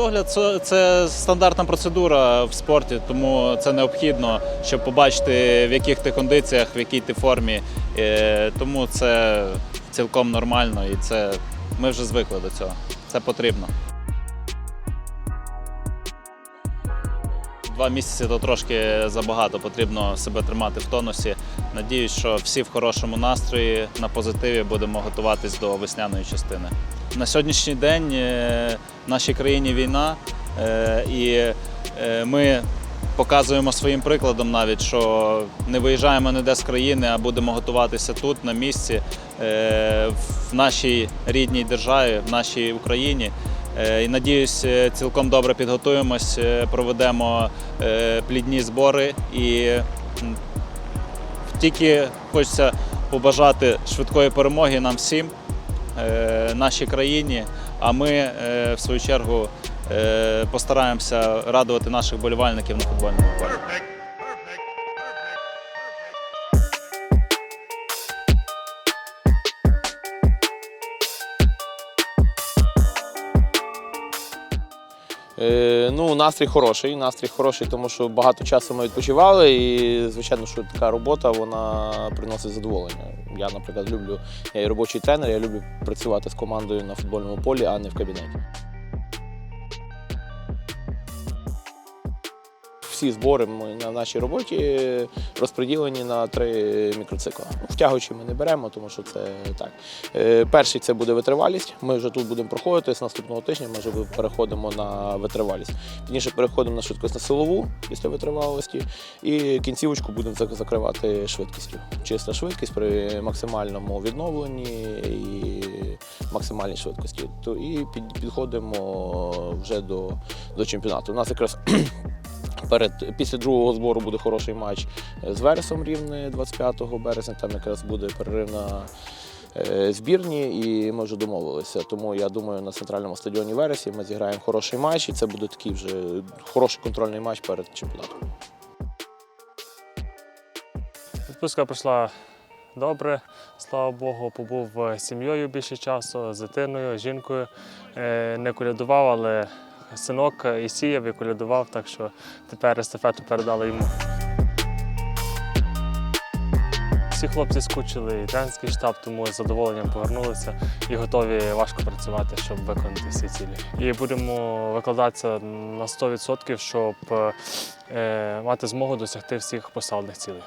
Медогляд це, це стандартна процедура в спорті, тому це необхідно, щоб побачити, в яких ти кондиціях, в якій ти формі. Е, Тому це цілком нормально і це ми вже звикли до цього. Це потрібно. Два місяці то трошки забагато, потрібно себе тримати в тонусі. Надіюсь, що всі в хорошому настрої, на позитиві будемо готуватись до весняної частини. На сьогоднішній день е, в нашій країні війна, е, і е, ми показуємо своїм прикладом навіть, що не виїжджаємо ніде з країни, а будемо готуватися тут, на місці, в нашій рідній державі, в нашій Україні. І надіюсь, цілком добре підготуємось, проведемо плідні збори і тільки хочеться побажати швидкої перемоги нам всім, нашій країні. А ми, е, в свою чергу, е, постараємося радувати наших болівальників на футбольному полі. Ну, настрій хороший. Настрій хороший, тому що багато часу ми відпочивали, і звичайно, що така робота вона приносить задоволення. Я, наприклад, люблю, я і робочий тренер, я люблю працювати з командою на футбольному полі, а не в кабінеті. Всі збори на нашій роботі розподілені на три мікроцикли. Ну, Втягуючи ми не беремо, тому що це так. Е, Перший це буде витривалість. Ми вже тут будемо проходити з наступного тижня. Ми вже переходимо на витривалість. Пізніше переходимо на швидкість на силову після витривалості, і кінцівочку будемо закривати швидкістю. Чиста швидкість при максимальному відновленні і максимальній швидкості. То і підходимо вже до, до чемпіонату. У нас якраз Перед після другого збору буде хороший матч з Вересом Рівне 25 березня. Там якраз буде перерив на е, збірні, і ми вже домовилися. Тому я думаю, на центральному стадіоні Вересі ми зіграємо хороший матч, і це буде такий вже хороший контрольний матч перед чемпіонатом. Відпустка пройшла добре, слава Богу, побув з сім'єю більше часу, з дитиною, жінкою. Е, Не колядував, але синок і сіяв, і колядував, так що тепер естафету передали йому. Всі хлопці скучили, і тренерський штаб, тому з задоволенням повернулися і готові важко працювати, щоб виконати всі цілі. І будемо викладатися на 100%, щоб е, мати змогу досягти всіх поставлених цілей.